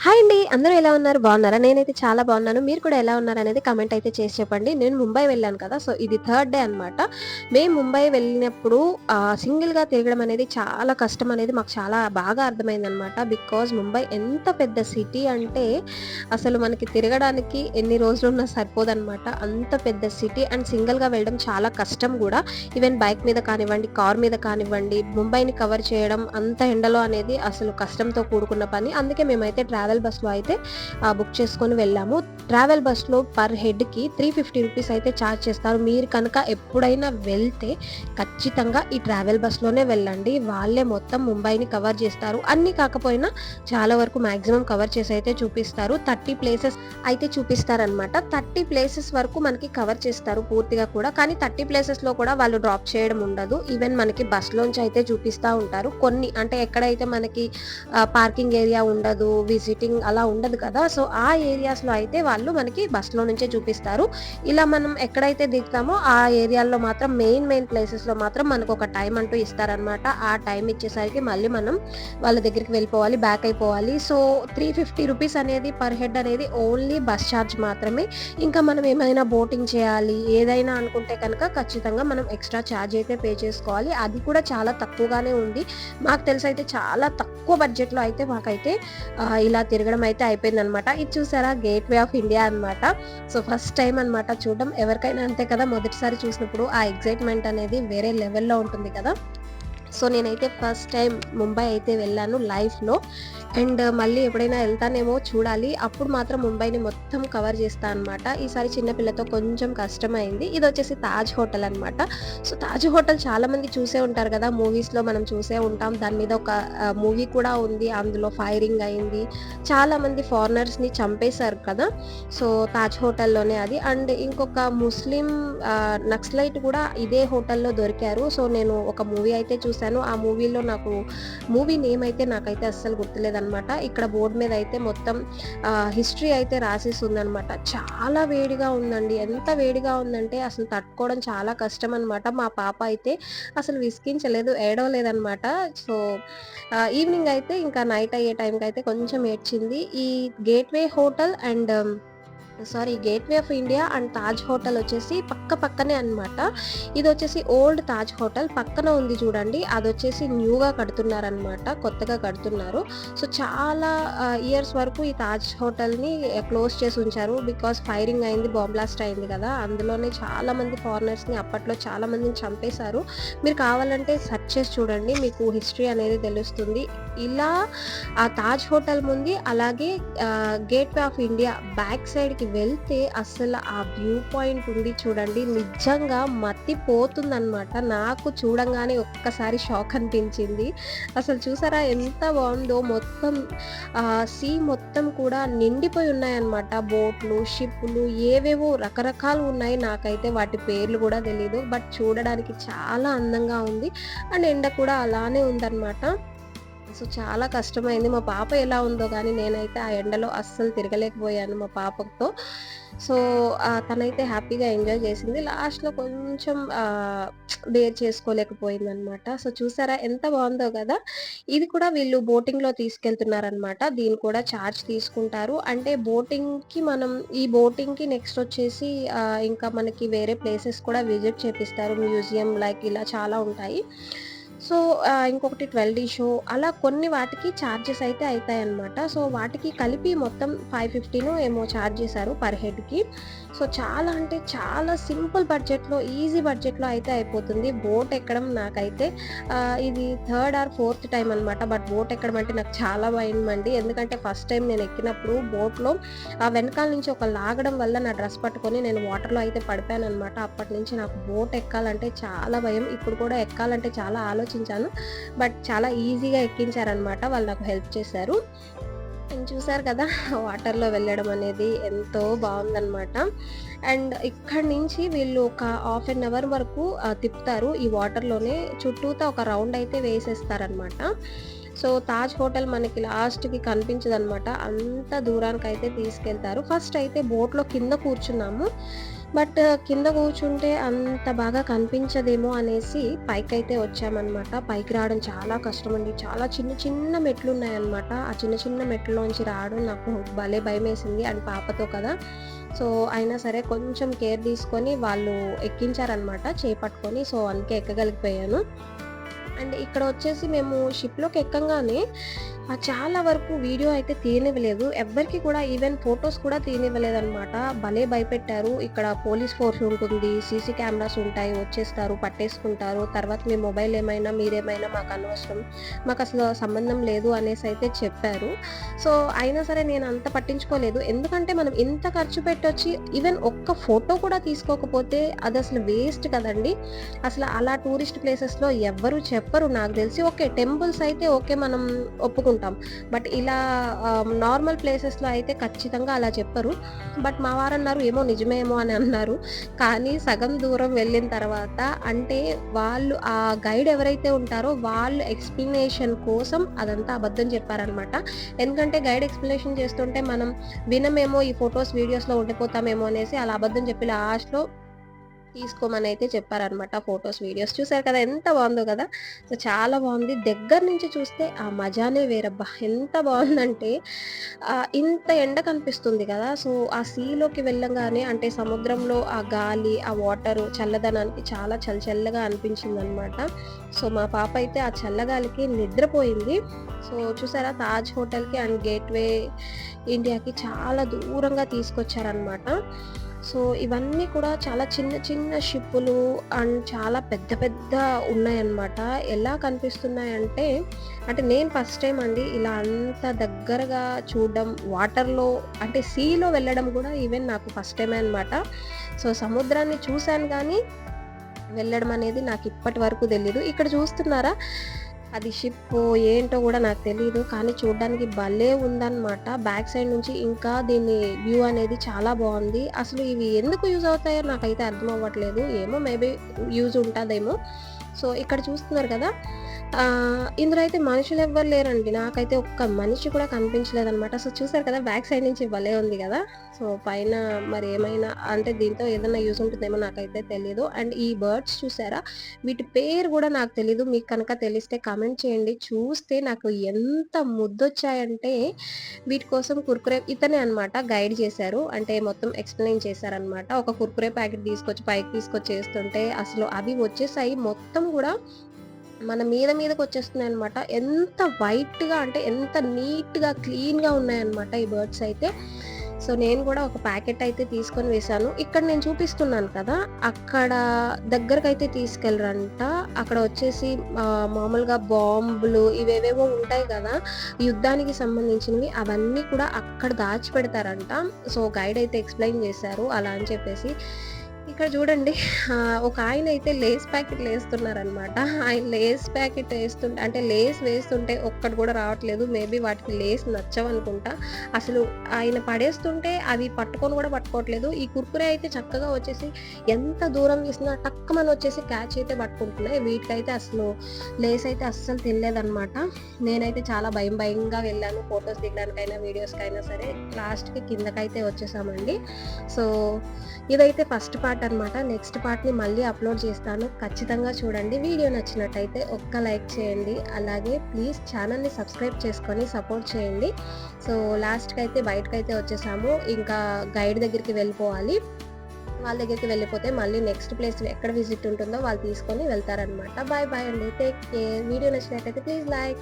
Hi అండి. అందరూ ఎలా ఉన్నారు? బాగున్నారా? నేనైతే చాలా బాగున్నాను. మీరు కూడా ఎలా ఉన్నారు అనేది కమెంట్ అయితే చేసి చెప్పండి. నేను ముంబై వెళ్ళాను కదా! సో, ఇది థర్డ్ డే అనమాట. మేము ముంబై వెళ్ళినప్పుడు సింగిల్‌గా తిరగడం అనేది చాలా కష్టం అనేది మాకు చాలా బాగా అర్థమైంది అనమాట బికాజ్ ముంబై ఎంత పెద్ద సిటీ అంటే అసలు మనకి తిరగడానికి ఎన్ని రోజులు ఉన్నా సరిపోదనమాట. అంత పెద్ద సిటీ అండ్ సింగిల్‌గా వెళ్ళడం చాలా కష్టం కూడా ఈవెన్ బైక్ మీద కానివ్వండి, కార్ మీద కానివ్వండి, ముంబైని కవర్ చేయడం అంత ఎండలో అనేది అసలు కష్టంతో కూడుకున్న పని. అందుకే మేమైతే ట్రావెల్ బస్‌లో అయితే బుక్ చేసుకొని వెళ్ళాము. ట్రావెల్ బస్‌లో పర్ హెడ్‌కి 350 రూపీస్ అయితే చార్జ్ చేస్తారు. మీరు కనుక ఎప్పుడైనా వెళ్తే ఖచ్చితంగా ఈ ట్రావెల్ బస్‌లోనే వెళ్ళండి. వాళ్ళే మొత్తం ముంబైని కవర్ చేస్తారు. అన్నీ కాకపోయినా చాలా వరకు మాక్సిమం కవర్ చేసి అయితే చూపిస్తారు. 30 ప్లేసెస్ అయితే చూపిస్తారనమాట. 30 ప్లేసెస్ వరకు మనకి కవర్ చేస్తారు పూర్తిగా కూడా. కానీ 30 ప్లేసెస్‌లో కూడా వాళ్ళు డ్రాప్ చేయడం ఉండదు. ఈవెన్ మనకి బస్‌లోంచి అయితే చూపిస్తూ ఉంటారు. కొన్ని అంటే ఎక్కడైతే మనకి పార్కింగ్ ఏరియా ఉండదు, విజిటింగ్ అలా ఉండదు కదా! సో, ఆ ఏరియాస్‌లో అయితే వాళ్ళు మనకి బస్‌లో నుంచే చూపిస్తారు. ఇలా మనం ఎక్కడైతే దిగుతామో ఆ ఏరియాల్లో మాత్రం మెయిన్ మెయిన్ ప్లేసెస్‌లో మాత్రం మనకు ఒక టైం అంటూ ఇస్తారనమాట. ఆ టైం ఇచ్చేసరికి మళ్ళీ మనం వాళ్ళ దగ్గరికి వెళ్ళిపోవాలి. బ్యాక్ అయిపోవాలి. సో, 350 రూపీస్ అనేది పర్ హెడ్ అనేది ఓన్లీ బస్ చార్జ్ మాత్రమే. ఇంకా మనం ఏమైనా బోటింగ్ చేయాలి, ఏదైనా అనుకుంటే కనుక ఖచ్చితంగా మనం ఎక్స్‌ట్రా చార్జ్ అయితే పే చేసుకోవాలి. అది కూడా చాలా తక్కువగానే ఉంది. మాకు తెలిసైతే చాలా తక్కువ బడ్జెట్‌లో అయితే మాకైతే ఇలా తిరగడం అయితే అయిపోయిందనమాట. ఇది చూసారా గేట్ వే ఆఫ్ ఇండియా అనమాట. సో, ఫస్ట్ టైం అనమాట చూడడం. ఎవరికైనా అంతే కదా! మొదటిసారి చూసినప్పుడు ఆ ఎక్సైట్‌మెంట్ అనేది వేరే లెవెల్‌లో ఉంటుంది కదా! సో, నేనైతే ఫస్ట్ టైం ముంబై అయితే వెళ్ళాను లైఫ్‌లో. అండ్ uh, మళ్ళీ ఎప్పుడైనా వెళ్తానేమో చూడాలి. అప్పుడు మాత్రం ముంబైని మొత్తం కవర్ చేస్తా అనమాట. ఈసారి చిన్నపిల్లతో కొంచెం కష్టమైంది. ఇదొచ్చేసి తాజ్ హోటల్ అనమాట. సో, తాజ్ హోటల్ చాలామంది చూసే ఉంటారు కదా! మూవీస్‌లో మనం చూసే ఉంటాం. దాని మీద ఒక uh, మూవీ కూడా ఉంది. అందులో ఫైరింగ్ అయింది. చాలామంది ఫారినర్స్‌ని చంపేశారు కదా! సో, తాజ్ హోటల్‌లోనే అది. అండ్ ఇంకొక ముస్లిం uh, నక్సలైట్ కూడా ఇదే హోటల్‌లో దొరికారు. సో, నేను ఒక మూవీ అయితే చూశాను ఆ మూవీలో నాకు మూవీ నేమ్ అయితే నాకైతే అస్సలు గుర్తులేదనమాట. ఇక్కడ బోర్డు మీద అయితే మొత్తం హిస్టరీ అయితే రాసేసుందనమాట. చాలా వేడిగా ఉందండి. ఎంత వేడిగా ఉందంటే అసలు తట్టుకోవడం చాలా కష్టం అనమాట. మా పాప అయితే అసలు విసిగించలేదు, ఏడవలేదనమాట. సో, ఈవినింగ్ అయితే ఇంకా నైట్ అయ్యే టైంకి అయితే కొంచెం ఏడ్చింది. ఈ gateway hotel and sorry gateway of India and Taj hotel వచ్చేసి పక్క పక్కనే అనమాట. ఇదొచ్చేసి ఓల్డ్ తాజ్ హోటల్. పక్కన ఉంది చూడండి. అది వచ్చేసి న్యూగా కడుతున్నారనమాట. కొత్తగా కడుతున్నారు. సో, చాలా ఇయర్స్ వరకు ఈ తాజ్ హోటల్‌ని క్లోజ్ చేసి ఉంచారు. బికాస్ ఫైరింగ్ అయింది, బాంబ్ బ్లాస్ట్ అయింది కదా! అందులోనే చాలామంది ఫారినర్స్‌ని అప్పట్లో చాలా మందిని చంపేశారు. మీరు కావాలంటే సెర్చ్ చేసి చూడండి. మీకు హిస్టరీ అనేది తెలుస్తుంది. ఇలా ఆ తాజ్ హోటల్ ముందు అలాగే గేట్‌వే ఆఫ్ ఇండియా బ్యాక్ సైడ్‌కి వెళ్తే అసలు ఆ వ్యూ పాయింట్ ఉంది చూడండి. నిజంగా మతిపోతుందనమాట. నాకు చూడంగానే ఒక్కసారి షాక్ అనిపించింది. అసలు చూసారా ఎంత బాగుందో మొత్తం సీ మొత్తం కూడా నిండిపోయి ఉన్నాయన్నమాట. బోట్‌లు, షిప్లు ఏవేవో రకరకాలు ఉన్నాయి. నాకైతే వాటి పేర్లు కూడా తెలీదు. బట్ చూడడానికి చాలా అందంగా ఉంది. అండ్ ఎండ కూడా అలానే ఉందన్నమాట సో, చాలా కష్టమైంది. మా పాప ఎలా ఉందో కానీ నేనైతే ఆ ఎండలో అస్సలు తిరగలేకపోయాను మా పాపతో. సో, తనైతే హ్యాపీగా ఎంజాయ్ చేసింది. లాస్ట్‌లో కొంచెం బేర్ చేసుకోలేకపోయింది అనమాట సో, చూసారా ఎంత బాగుందో కదా! ఇది కూడా వీళ్ళు బోటింగ్‌లో తీసుకెళ్తున్నారనమాట. దీన్ని కూడా చార్జ్ తీసుకుంటారు. అంటే బోటింగ్‌కి మనం ఈ బోటింగ్‌కి నెక్స్ట్ వచ్చేసి ఇంకా మనకి వేరే ప్లేసెస్ కూడా విజిట్ చేపిస్తారు. మ్యూజియం లైక్ ఇలా చాలా ఉంటాయి. సో, ఇంకొకటి 12 షో అలా కొన్ని వాటికి ఛార్జెస్ అయితే అయితాయన్నమాట. సో, వాటికి కలిపి మొత్తం 550నో ఏమో ఛార్జ్ చేశారు పర్ హెడ్‌కి. సో, చాలా అంటే చాలా సింపుల్ బడ్జెట్‌లో ఈజీ బడ్జెట్‌లో అయితే అయిపోతుంది. బోట్ ఎక్కడం నాకైతే ఇది థర్డ్ ఆర్ ఫోర్త్ టైం అనమాట. బట్ బోట్ ఎక్కడం అంటే నాకు చాలా భయం అండి ఎందుకంటే ఫస్ట్ టైం నేను ఎక్కినప్పుడు బోట్‌లో ఆ వెనకాల నుంచి ఒక లాగడం వల్ల నా డ్రెస్ పట్టుకొని నేను వాటర్‌లో అయితే పడిపోయాననమాట. అప్పటినుంచి నాకు బోట్ ఎక్కాలంటే చాలా భయం. ఇప్పుడు కూడా ఎక్కాలంటే చాలా ఆలోచన ఆలోచించాను. బట్ చాలా ఈజీగా ఎక్కించారనమాట. వాళ్ళు నాకు హెల్ప్ చేశారు. అండ్ చూసారు కదా! వాటర్‌లో వెళ్ళడం అనేది ఎంతో బాగుందనమాట అండ్ ఇక్కడి నుంచి వీళ్ళు ఒక హాఫ్ అన్ అవర్ వరకు తిప్పుతారు. ఈ వాటర్‌లోనే చుట్టూతా ఒక రౌండ్ అయితే వేసేస్తారనమాట. సో, తాజ్ హోటల్ మనకి లాస్ట్‌కి కనిపించదనమాట. అంత దూరానికి అయితే తీసుకెళ్తారు. ఫస్ట్ అయితే బోట్‌లో కింద కూర్చున్నాము. బట్ కింద కూర్చుంటే అంత బాగా కనిపించదేమో అనేసి పైకైతే వచ్చామన్నమాట. పైకి రావడం చాలా కష్టం అండి చాలా చిన్న చిన్న మెట్లు ఉన్నాయన్నమాట ఆ చిన్న చిన్న మెట్లలోంచి రావడం నాకు భలే భయం వేసింది అండ్ పాపతో కదా. సో అయినా సరే కొంచెం కేర్ తీసుకొని వాళ్ళు ఎక్కించారనమాట చేపట్టుకొని. సో అందుకే ఎక్కగలిగిపోయాను. అండ్ ఇక్కడ వచ్చేసి మేము షిప్లోకి ఎక్కంగానే చాలా వరకు వీడియో అయితే తీయనివ్వలేదు. ఎవ్వరికి కూడా ఈవెన్ ఫొటోస్ కూడా తీయనివ్వలేదన్నమాట. భలే భయపెట్టారు. ఇక్కడ పోలీస్ ఫోర్స్ ఉంటుంది సీసీ కెమెరాస్ ఉంటాయి వచ్చేస్తారు పట్టేసుకుంటారు. తర్వాత మీ మొబైల్ ఏమైనా మీరేమైనా మాకు అనవసరం మాకు అసలు సంబంధం లేదు అనేసి అయితే చెప్పారు. సో అయినా సరే నేను అంత పట్టించుకోలేదు. ఎందుకంటే మనం ఇంత ఖర్చు పెట్టొచ్చి ఈవెన్ ఒక్క ఫోటో కూడా తీసుకోకపోతే అది అసలు వేస్ట్ కదండి. అసలు అలా టూరిస్ట్ ప్లేసెస్లో ఎవరు చెప్పరు. నాకు తెలిసి ఓకే టెంపుల్స్ అయితే ఓకే మనం ఒప్పుకుంటాం. బట్ ఇలా నార్మల్ ప్లేసెస్లో అయితే ఖచ్చితంగా అలా చెప్పరు. బట్ మా వారు అన్నారు ఏమో నిజమేమో అని అన్నారు. కానీ సగం దూరం వెళ్ళిన తర్వాత అంటే వాళ్ళు ఆ గైడ్ ఎవరైతే ఉంటారో వాళ్ళు ఎక్స్ప్లెనేషన్ కోసం అదంతా అబద్ధం చెప్పారనమాట. ఎందుకంటే గైడ్ ఎక్స్ప్లెనేషన్ చేస్తుంటే మనం వినమేమో ఈ ఫొటోస్ వీడియోస్లో ఉండిపోతామేమో అనేసి అలా అబద్ధం చెప్పి లాస్ట్లో తీసుకోమని అయితే చెప్పారనమాట ఫొటోస్ వీడియోస్. చూసారు కదా ఎంత బాగుందో కదా. సో చాలా బాగుంది. దగ్గర నుంచి చూస్తే ఆ మజానే వేరబ్బా. ఎంత బాగుందంటే ఇంత ఎండ కనిపిస్తుంది కదా. సో ఆ సీలోకి వెళ్ళంగానే అంటే సముద్రంలో ఆ గాలి ఆ వాటర్ చల్లదనానికి చాలా చల్ల చల్లగా అనిపించింది అనమాట సో మా పాప అయితే ఆ చల్లగాలికి నిద్రపోయింది. సో చూసారా తాజ్ హోటల్కి అండ్ గేట్వే ఇండియాకి చాలా దూరంగా తీసుకొచ్చారనమాట సో ఇవన్నీ కూడా చాలా చిన్న చిన్న షిప్పులు అండ్ చాలా పెద్ద పెద్ద ఉన్నాయన్నమాట. ఎలా కనిపిస్తున్నాయంటే అంటే నేను ఫస్ట్ టైం అండి ఇలా అంత దగ్గరగా చూడడం వాటర్లో అంటే సీలో వెళ్ళడం కూడా ఈవెన్ నాకు ఫస్ట్ టైమే అనమాట సో సముద్రాన్ని చూశాను కానీ వెళ్ళడం అనేది నాకు ఇప్పటి వరకు తెలియదు ఇక్కడ చూస్తున్నారా? అది షిప్ ఏంటో కూడా నాకు తెలియదు కానీ చూడడానికి భలే ఉందన్నమాట. బ్యాక్ సైడ్ నుంచి ఇంకా దీని వ్యూ అనేది చాలా బాగుంది. అసలు ఇవి ఎందుకు యూజ్ అవుతాయో నాకైతే అర్థం అవ్వట్లేదు. ఏమో మేబీ యూజ్ ఉంటుందేమో. సో ఇక్కడ చూస్తున్నారు కదా ఇందులో అయితే మనుషులు ఎవ్వరు లేరండి. నాకైతే ఒక్క మనిషి కూడా కనిపించలేదు అనమాట సో చూసారు కదా బ్యాక్ సైడ్ నుంచి భలే ఉంది కదా. సో పైన మరి ఏమైనా అంటే దీంతో ఏదైనా యూస్ ఉంటుందేమో నాకైతే తెలియదు అండ్ ఈ బర్డ్స్ చూసారా? వీటి పేరు కూడా నాకు తెలీదు. మీకు కనుక తెలిస్తే కమెంట్ చేయండి. చూస్తే నాకు ఎంత ముద్దొచ్చాయంటే వీటి కోసం కుర్కురే ఇతనే అనమాట గైడ్ చేశారు. అంటే మొత్తం ఎక్స్ప్లెయిన్ చేశారనమాట ఒక కుర్కురే ప్యాకెట్ తీసుకొచ్చి పైకి తీసుకొచ్చి వేస్తుంటే అసలు అవి వచ్చేసాయి. మొత్తం కూడా మన మీద మీదకి వచ్చేస్తున్నాయి అనమాట ఎంత వైట్గా అంటే ఎంత నీట్గా క్లీన్గా ఉన్నాయన్నమాట ఈ బర్డ్స్ అయితే. సో నేను కూడా ఒక ప్యాకెట్ అయితే తీసుకొని వేశాను. ఇక్కడ నేను చూపిస్తున్నాను కదా అక్కడ దగ్గరకు అయితే తీసుకెళ్ళరంట. అక్కడ వచ్చేసి మామూలుగా బాంబులు ఇవేవేవో ఉంటాయి కదా యుద్ధానికి సంబంధించినవి అవన్నీ కూడా అక్కడ దాచిపెడతారంట. సో గైడ్ అయితే ఎక్స్ప్లెయిన్ చేశారు అలా అని చెప్పేసి. ఇక్కడ చూడండి ఒక ఆయన అయితే లేస్ ప్యాకెట్ వేస్తున్నారనమాట ఆయన లేస్ ప్యాకెట్ వేస్తుంటే అంటే లేస్ వేస్తుంటే ఒక్కటి కూడా రావట్లేదు. మేబీ వాటికి లేస్ నచ్చవనుకుంటా. అసలు ఆయన పడేస్తుంటే అవి పట్టుకొని కూడా పట్టుకోవట్లేదు. ఈ కుర్కురే అయితే చక్కగా వచ్చేసి ఎంత దూరం తీసినా టక్కమని వచ్చేసి క్యాచ్ అయితే పట్టుకుంటున్నాయి. వీటికైతే అసలు లేస్ అయితే అస్సలు తినలేదనమాట. నేనైతే చాలా భయం భయంగా వెళ్ళాను. ఫొటోస్ దిగడానికైనా వీడియోస్కైనా సరే లాస్ట్కి కిందకైతే వచ్చేసామండి. సో ఇదైతే ఫస్ట్ పార్ట్ అనమాట నెక్స్ట్ పార్ట్ని మళ్ళీ అప్లోడ్ చేస్తాను. ఖచ్చితంగా చూడండి. వీడియో నచ్చినట్టయితే ఒక్క లైక్ చేయండి. అలాగే ప్లీజ్ ఛానల్ని సబ్స్క్రైబ్ చేసుకొని సపోర్ట్ చేయండి. సో లాస్ట్కి అయితే బయటకైతే అయితే వచ్చేసాము. ఇంకా గైడ్ దగ్గరికి వెళ్ళిపోవాలి. వాళ్ళ దగ్గరికి వెళ్ళిపోతే మళ్ళీ నెక్స్ట్ ప్లేస్ ఎక్కడ విజిట్ ఉంటుందో వాళ్ళు తీసుకొని వెళ్తారనమాట బాయ్ బాయ్ అండి. Take care. వీడియో నచ్చినట్టయితే ప్లీజ్ లైక్.